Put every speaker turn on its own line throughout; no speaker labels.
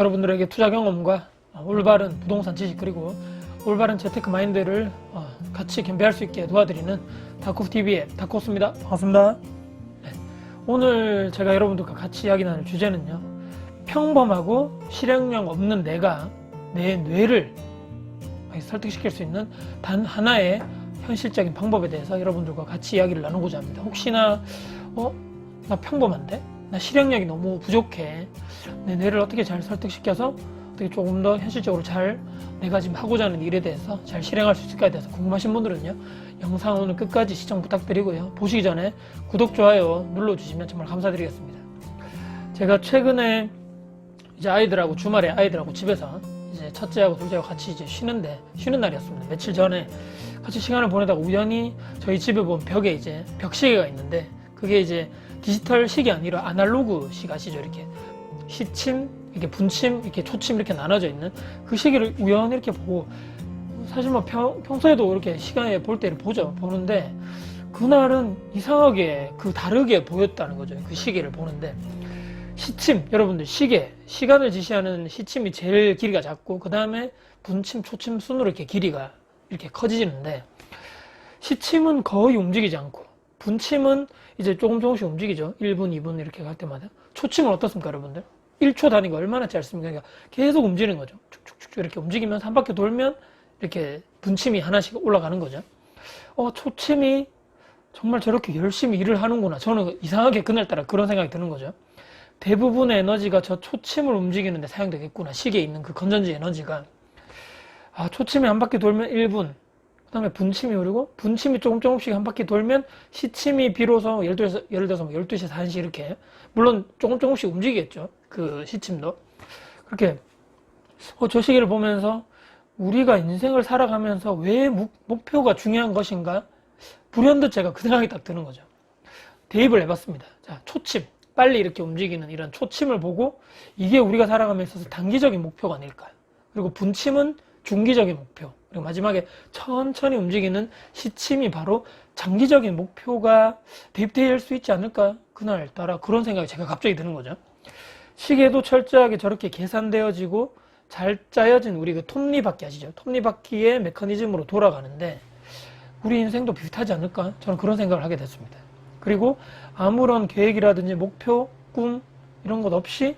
여러분들에게 투자 경험과 어, 올바른 부동산 지식 그리고 올바른 재테크 마인드를 어, 같이 겸비할 수 있게 도와드리는 다코TV의 다코스입니다. 반갑습니다. 네. 오늘 제가 여러분들과 같이 이야기 나눌 주제는요. 평범하고 실행력 없는 내가 내 뇌를 설득시킬 수 있는 단 하나의 현실적인 방법에 대해서 여러분들과 같이 이야기를 나누고자 합니다. 혹시나 어? 나 평범한데? 나 실행력이 너무 부족해. 내 뇌를 어떻게 잘 설득시켜서 어떻게 조금 더 현실적으로 잘 내가 지금 하고자 하는 일에 대해서 잘 실행할 수 있을까에 대해서 궁금하신 분들은요. 영상 오늘 끝까지 시청 부탁드리고요. 보시기 전에 구독, 좋아요 눌러주시면 정말 감사드리겠습니다. 제가 최근에 이제 아이들하고 주말에 아이들하고 집에서 이제 첫째하고 둘째하고 같이 이제 쉬는데 쉬는 날이었습니다. 며칠 전에 같이 시간을 보내다가 우연히 저희 집에 보면 벽에 이제 벽시계가 있는데 그게 이제 디지털 시계 아니라 아날로그 시 아시죠? 이렇게 시침, 이렇게 분침, 이렇게 초침 이렇게 나눠져 있는 그 시계를 우연히 이렇게 보고 사실 뭐 평, 평소에도 이렇게 시간에 볼 때를 보죠. 보는데 그날은 이상하게 그 다르게 보였다는 거죠. 그 시계를 보는데 시침 여러분들 시계 시간을 지시하는 시침이 제일 길이가 작고 그 다음에 분침, 초침 순으로 이렇게 길이가 이렇게 커지는데 시침은 거의 움직이지 않고 분침은 이제 조금 조금씩 움직이죠. 1분, 2분 이렇게 갈 때마다. 초침은 어떻습니까, 여러분들? 1초 단위가 얼마나 짧습니까? 그러니까 계속 움직이는 거죠. 축축축 이렇게 움직이면서 한 바퀴 돌면 이렇게 분침이 하나씩 올라가는 거죠. 어, 초침이 정말 저렇게 열심히 일을 하는구나. 저는 이상하게 그날따라 그런 생각이 드는 거죠. 대부분의 에너지가 저 초침을 움직이는데 사용되겠구나. 시계에 있는 그 건전지 에너지가. 아, 초침이 한 바퀴 돌면 1분, 그 다음에 분침이 오르고 분침이 조금 조금씩 한 바퀴 돌면 시침이 비로소 12시, 예를 들어서 뭐 12시, 1시 이렇게 물론 조금 조금씩 움직이겠죠. 그 시침도. 그렇게 어, 저 시기를 보면서 우리가 인생을 살아가면서 왜 목, 목표가 중요한 것인가? 불현듯 제가 그 생각이 딱 드는 거죠. 대입을 해봤습니다. 자, 초침. 빨리 이렇게 움직이는 이런 초침을 보고 이게 우리가 있어서 단기적인 목표가 아닐까요? 그리고 분침은 중기적인 목표. 그리고 마지막에 천천히 움직이는 시침이 바로 장기적인 목표가 대입될 수 있지 않을까? 그날 따라 그런 생각이 제가 갑자기 드는 거죠. 시계도 철저하게 저렇게 계산되어지고 잘 짜여진 우리 그 톱니바퀴 아시죠? 톱니바퀴의 메커니즘으로 돌아가는데 우리 인생도 비슷하지 않을까? 저는 그런 생각을 하게 됐습니다. 그리고 아무런 계획이라든지 목표, 꿈 이런 것 없이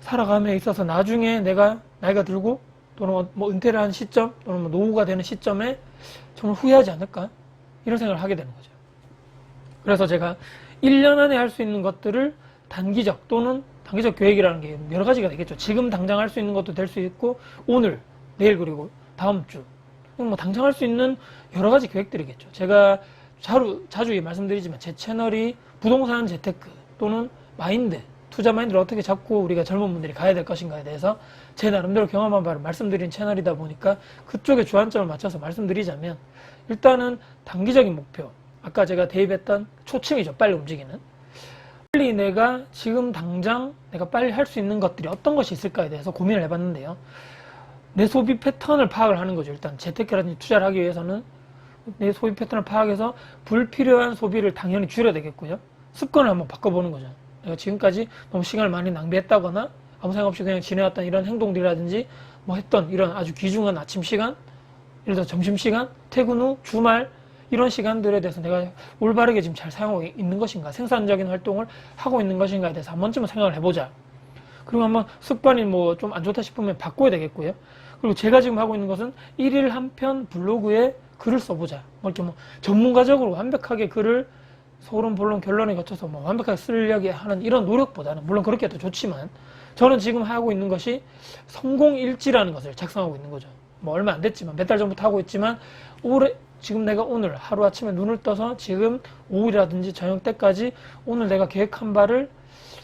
살아감에 있어서 나중에 내가 나이가 들고 또는 뭐 은퇴를 한 시점 또는 뭐 노후가 되는 시점에 정말 후회하지 않을까 이런 생각을 하게 되는 거죠. 그래서 제가 1년 안에 할 수 있는 것들을 단기적 또는 단기적 계획이라는 게 여러 가지가 되겠죠. 지금 당장 할 수 있는 것도 될 수 있고 오늘, 내일 그리고 다음 주. 뭐 당장 할 수 있는 여러 가지 계획들이겠죠. 제가 자주, 자주 말씀드리지만 제 채널이 부동산 재테크 또는 마인드, 투자 마인드를 어떻게 잡고 우리가 젊은 분들이 가야 될 것인가에 대해서 제 나름대로 경험한 바를 말씀드린 채널이다 보니까 그쪽에 주안점을 맞춰서 말씀드리자면 일단은 단기적인 목표 아까 제가 대입했던 초침이죠 빨리 움직이는. 빨리 내가 지금 당장 내가 빨리 할 수 있는 것들이 어떤 것이 있을까에 대해서 고민을 해봤는데요. 내 소비 패턴을 파악을 하는 거죠 일단. 재테크라든지 투자를 하기 위해서는 내 소비 패턴을 파악해서 불필요한 소비를 당연히 줄여야 되겠고요. 습관을 한번 바꿔보는 거죠 내가 지금까지 너무 시간을 많이 낭비했다거나 아무 생각 없이 그냥 지내왔던 이런 행동들이라든지 뭐 했던 이런 아주 귀중한 아침 시간, 예를 들어 점심 시간, 퇴근 후, 주말 이런 시간들에 대해서 내가 올바르게 지금 잘 사용하고 있는 것인가, 생산적인 활동을 하고 있는 것인가에 대해서 한 번쯤은 생각을 해보자. 그리고 한번 습관이 뭐 좀 안 좋다 싶으면 바꿔야 되겠고요. 그리고 제가 지금 하고 있는 것은 일일 한 편 블로그에 글을 써보자. 뭐 이렇게 뭐 전문가적으로 완벽하게 글을 소론, 본론, 결론에 거쳐서 뭐 완벽하게 쓰려고 하는 이런 노력보다는 물론 그렇게 해도 좋지만 저는 지금 하고 있는 것이 성공일지라는 것을 작성하고 있는 거죠. 뭐 얼마 안 됐지만 몇 달 전부터 하고 있지만 올해 지금 내가 오늘 하루 아침에 눈을 떠서 지금 오후라든지 저녁 때까지 오늘 내가 계획한 바를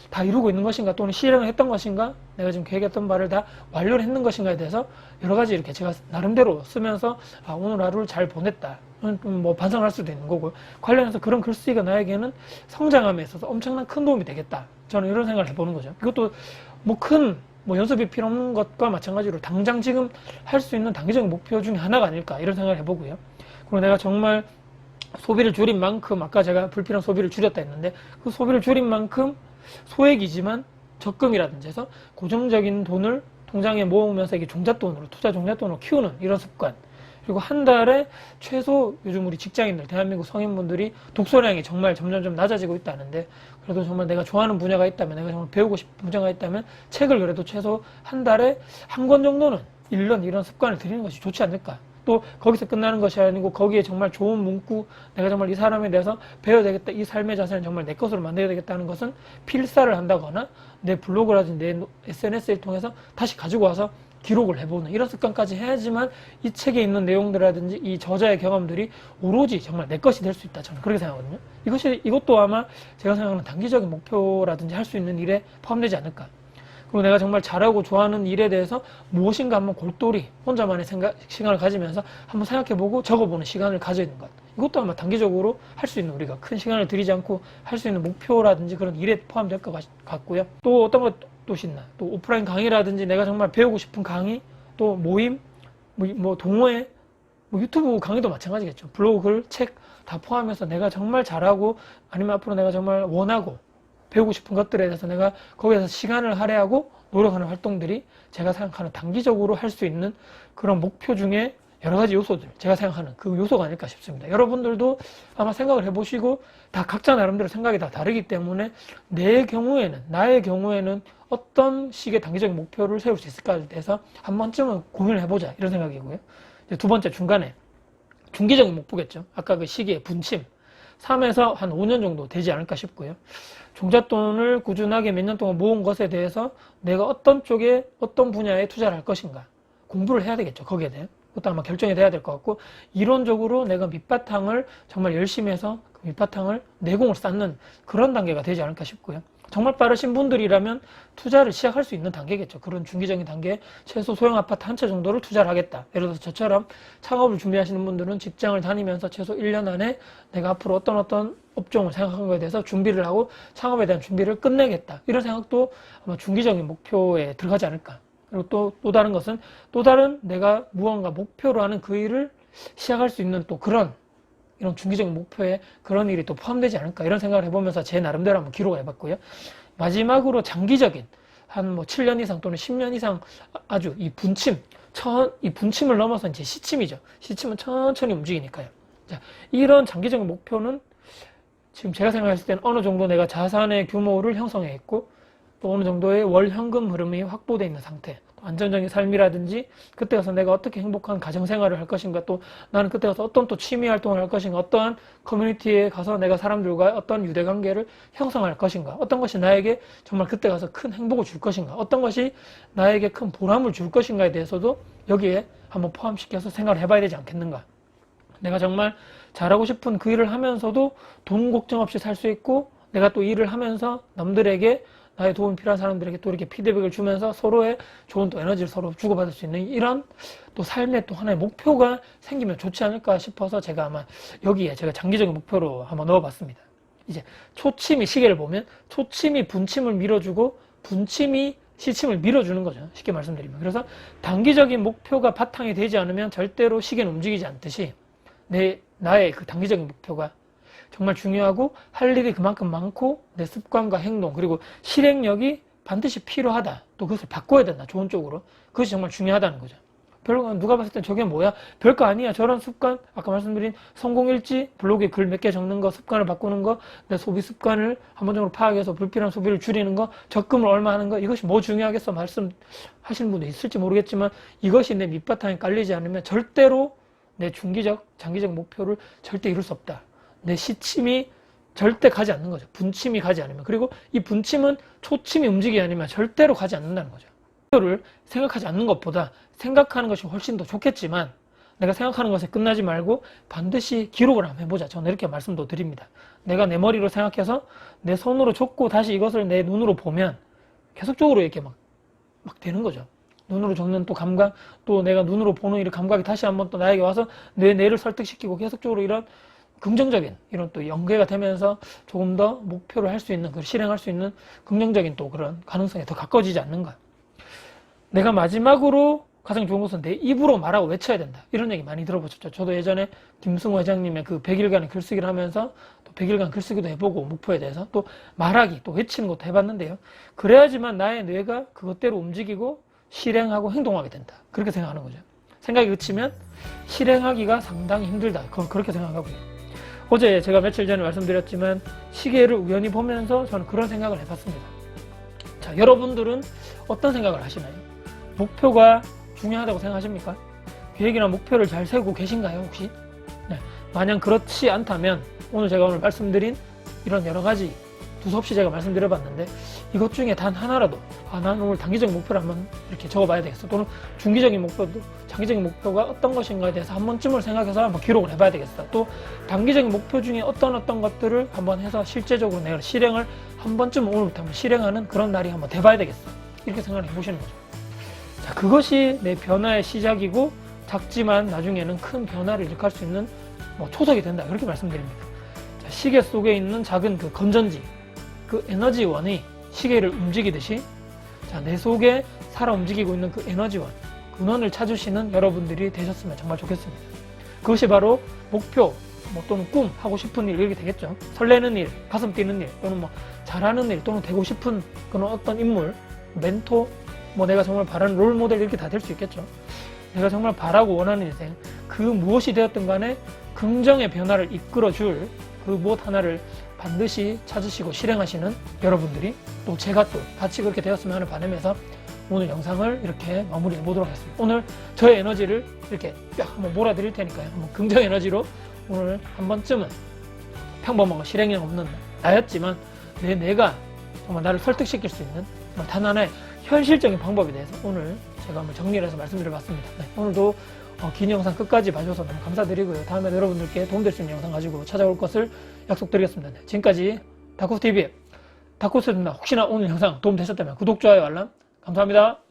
다 이루고 있는 것인가 또는 실행을 했던 것인가 내가 지금 계획했던 바를 다 완료를 했는 것인가에 대해서 여러 가지 이렇게 제가 나름대로 쓰면서 아 오늘 하루를 잘 보냈다 뭐 반성할 수도 있는 거고 관련해서 그런 글쓰기가 나에게는 성장함에 있어서 엄청난 큰 도움이 되겠다. 저는 이런 생각을 해보는 거죠. 이것도 뭐큰뭐 연습이 필요 없는 것과 마찬가지로 당장 지금 할 수 있는 단기적인 목표 중에 하나가 아닐까 이런 생각을 해보고요. 그리고 내가 정말 소비를 줄인 만큼 아까 제가 불필요한 소비를 줄였다 했는데 그 소비를 줄인 만큼 소액이지만 적금이라든지 해서 고정적인 돈을 통장에 모으면서 이게 종잣돈으로 투자 종잣돈으로 키우는 이런 습관. 그리고 한 달에 최소 요즘 우리 직장인들 대한민국 성인분들이 독서량이 정말 점점점 낮아지고 있다는데 그래도 정말 내가 좋아하는 분야가 있다면 내가 정말 배우고 싶은 분야가 있다면 책을 그래도 최소 한 달에 한 권 정도는 읽는 이런 습관을 들이는 것이 좋지 않을까 또 거기서 끝나는 것이 아니고 거기에 정말 좋은 문구 내가 정말 이 사람에 대해서 배워야 되겠다 이 삶의 자세는 정말 내 것으로 만들어야 되겠다는 것은 필사를 한다거나 내 블로그라든지 내 SNS를 통해서 다시 가지고 와서 기록을 해보는 이런 습관까지 해야지만 이 책에 있는 내용들이라든지 이 저자의 경험들이 오로지 정말 내 것이 될 수 있다 저는 그렇게 생각하거든요. 이것이 이것도 아마 제가 생각하는 단기적인 목표라든지 할 수 있는 일에 포함되지 않을까 그리고 내가 정말 잘하고 좋아하는 일에 대해서 무엇인가 한번 골똘히 혼자만의 생각, 시간을 가지면서 한번 생각해보고 적어보는 시간을 가져야 것. 이것도 아마 단기적으로 할 수 있는 우리가 큰 시간을 들이지 않고 할 수 있는 목표라든지 그런 일에 포함될 것 같- 같고요. 또 어떤 것도 있나? 또 오프라인 강의라든지 내가 정말 배우고 싶은 강의, 또 모임, 뭐, 뭐 동호회, 뭐 유튜브 강의도 마찬가지겠죠. 블로그 글, 책다 포함해서 내가 정말 잘하고 아니면 앞으로 내가 정말 원하고 배우고 싶은 것들에 대해서 내가 거기에서 시간을 할애하고 노력하는 활동들이 제가 생각하는 단기적으로 할 수 있는 그런 목표 중에 여러 가지 요소들, 제가 생각하는 그 요소가 아닐까 싶습니다. 여러분들도 아마 생각을 해보시고 다 각자 나름대로 생각이 다 다르기 때문에 내 경우에는, 나의 경우에는 어떤 식의 단기적인 목표를 세울 수 있을까에 대해서 한 번쯤은 고민을 해보자. 이런 생각이고요. 두 번째 중간에 중기적인 목표겠죠. 아까 그 시기의 분침. 3에서 한 5년 정도 되지 않을까 싶고요. 종잣돈을 꾸준하게 몇 년 동안 모은 것에 대해서 내가 어떤 쪽에 어떤 분야에 투자를 할 것인가 공부를 해야 되겠죠. 거기에 대해. 그것도 아마 결정이 돼야 될 것 같고 이론적으로 내가 밑바탕을 정말 열심히 해서 그 밑바탕을 내공을 쌓는 그런 단계가 되지 않을까 싶고요. 정말 빠르신 분들이라면 투자를 시작할 수 있는 단계겠죠. 그런 중기적인 단계에 최소 소형 아파트 한 채 정도를 투자를 하겠다. 예를 들어서 저처럼 창업을 준비하시는 분들은 직장을 다니면서 최소 1년 안에 내가 앞으로 어떤 어떤 업종을 생각한 것에 대해서 준비를 하고 창업에 대한 준비를 끝내겠다. 이런 생각도 아마 중기적인 목표에 들어가지 않을까. 그리고 또, 또 다른 것은 또 다른 내가 무언가 목표로 하는 그 일을 시작할 수 있는 또 그런 이런 중기적인 목표에 그런 일이 또 포함되지 않을까 이런 생각을 해보면서 제 나름대로 한번 기록을 해봤고요. 마지막으로 장기적인 한 뭐 7년 이상 또는 10년 이상 아주 이 분침, 천, 이 분침을 넘어서 이제 시침이죠. 시침은 천천히 움직이니까요. 자, 이런 장기적인 목표는 지금 제가 생각했을 때는 어느 정도 내가 자산의 규모를 형성해 있고 또 어느 정도의 월 현금 흐름이 확보되어 있는 상태. 또 안정적인 삶이라든지 그때 가서 내가 어떻게 행복한 가정 생활을 할 것인가 또 나는 그때 가서 어떤 또 취미 활동을 할 것인가 어떠한 커뮤니티에 가서 내가 사람들과 어떤 유대 관계를 형성할 것인가 어떤 것이 나에게 정말 그때 가서 큰 행복을 줄 것인가 어떤 것이 나에게 큰 보람을 줄 것인가에 대해서도 여기에 한번 포함시켜서 생각을 해봐야 되지 않겠는가 내가 정말 잘하고 싶은 그 일을 하면서도 돈 걱정 없이 살 수 있고 내가 또 일을 하면서 남들에게 나의 도움이 필요한 사람들에게 또 이렇게 피드백을 주면서 서로의 좋은 또 에너지를 서로 주고받을 수 있는 이런 또 삶의 또 하나의 목표가 생기면 좋지 않을까 싶어서 제가 아마 여기에 제가 장기적인 목표로 한번 넣어봤습니다. 이제 초침이 시계를 보면 초침이 분침을 밀어주고 분침이 시침을 밀어주는 거죠. 쉽게 말씀드리면. 그래서 단기적인 목표가 바탕이 되지 않으면 절대로 시계는 움직이지 않듯이 내, 나의 그 단기적인 목표가 정말 중요하고 할 일이 그만큼 많고 내 습관과 행동 그리고 실행력이 반드시 필요하다. 또 그것을 바꿔야 된다. 좋은 쪽으로. 그것이 정말 중요하다는 거죠. 별거 누가 봤을 땐 저게 뭐야? 별거 아니야. 저런 습관 아까 말씀드린 성공일지 블로그에 글 몇 개 적는 거 습관을 바꾸는 거 내 소비 습관을 한번적으로 파악해서 불필요한 소비를 줄이는 거 적금을 얼마 하는 거 이것이 뭐 중요하겠어 말씀하시는 분도 있을지 모르겠지만 이것이 내 밑바탕에 깔리지 않으면 절대로 내 중기적 장기적 목표를 절대 이룰 수 없다. 내 시침이 절대 가지 않는 거죠. 분침이 가지 않으면. 그리고 이 분침은 초침이 움직이지 않으면 절대로 가지 않는다는 거죠. 목표를 생각하지 않는 것보다 생각하는 것이 훨씬 더 좋겠지만 내가 생각하는 것에 끝나지 말고 반드시 기록을 한번 해보자. 저는 이렇게 말씀도 드립니다. 내가 내 머리로 생각해서 내 손으로 줬고 다시 이것을 내 눈으로 보면 계속적으로 이렇게 막, 막 되는 거죠. 눈으로 적는 또 감각, 또 내가 눈으로 보는 이런 감각이 다시 한번 또 나에게 와서 내 뇌를 설득시키고 계속적으로 이런 긍정적인 이런 또 연계가 되면서 조금 더 목표를 할 수 있는, 그 실행할 수 있는 긍정적인 또 그런 가능성에 더 가까워지지 않는가. 내가 마지막으로 가장 좋은 것은 내 입으로 말하고 외쳐야 된다. 이런 얘기 많이 들어보셨죠. 저도 예전에 김승호 회장님의 그 100일간의 글쓰기를 하면서 또 100일간 글쓰기도 해보고 목표에 대해서 또 말하기, 또 외치는 것도 해봤는데요. 그래야지만 나의 뇌가 그것대로 움직이고 실행하고 행동하게 된다. 그렇게 생각하는 거죠. 생각이 그치면 실행하기가 상당히 힘들다. 그건 그렇게 생각하고요. 어제 제가 며칠 전에 말씀드렸지만 시계를 우연히 보면서 저는 그런 생각을 해봤습니다. 자, 여러분들은 어떤 생각을 하시나요? 목표가 중요하다고 생각하십니까? 계획이나 목표를 잘 세우고 계신가요, 혹시? 네. 만약 그렇지 않다면 오늘 제가 오늘 말씀드린 이런 여러 가지 두서없이 제가 말씀드려봤는데 이것 중에 단 하나라도 아, 난 오늘 단기적인 목표를 한번 이렇게 적어봐야 되겠어. 또는 중기적인 목표도 장기적인 목표가 어떤 것인가에 대해서 한 번쯤을 생각해서 한번 기록을 해봐야 되겠어. 또 단기적인 목표 중에 어떤 어떤 것들을 한번 해서 실제적으로 내가 실행을 한 번쯤 오늘부터 한번 실행하는 그런 날이 한번 돼봐야 되겠어. 이렇게 생각을 해보시는 거죠. 자, 그것이 내 변화의 시작이고 작지만 나중에는 큰 변화를 일으킬 수 있는 뭐 초석이 된다. 그렇게 말씀드립니다. 자, 시계 속에 있는 작은 그 건전지, 그 에너지원이 시계를 움직이듯이 자, 내 속에 살아 움직이고 있는 그 에너지원, 근원을 찾으시는 여러분들이 되셨으면 정말 좋겠습니다. 그것이 바로 목표, 뭐 또는 꿈, 하고 싶은 일 이렇게 되겠죠. 설레는 일, 가슴 뛰는 일, 또는 뭐 잘하는 일, 또는 되고 싶은 그런 어떤 인물, 멘토, 뭐 내가 정말 바라는 롤 모델 이렇게 다 될 수 있겠죠. 내가 정말 바라고 원하는 인생, 그 무엇이 되었든 간에 긍정의 변화를 이끌어줄 그 무엇 하나를 반드시 찾으시고 실행하시는 여러분들이 또 제가 또 같이 그렇게 되었으면 하는 바람에서 오늘 영상을 이렇게 마무리해 보도록 하겠습니다. 오늘 저의 에너지를 이렇게 쫙 한번 몰아드릴 테니까요. 한번 긍정 에너지로 오늘 한 번쯤은 평범한 거 실행력 없는 나였지만 내 내가 정말 나를 설득시킬 수 있는 단 하나의 현실적인 방법에 대해서 오늘 제가 한번 정리를 해서 말씀드려봤습니다. 네, 오늘도 어, 긴 영상 끝까지 봐주셔서 너무 감사드리고요. 다음에 여러분들께 도움될 수 있는 영상 가지고 찾아올 것을 약속드리겠습니다. 네, 지금까지 다코TV의 다코스였습니다. 혹시나 오늘 영상 도움 되셨다면 구독, 좋아요, 알람 감사합니다.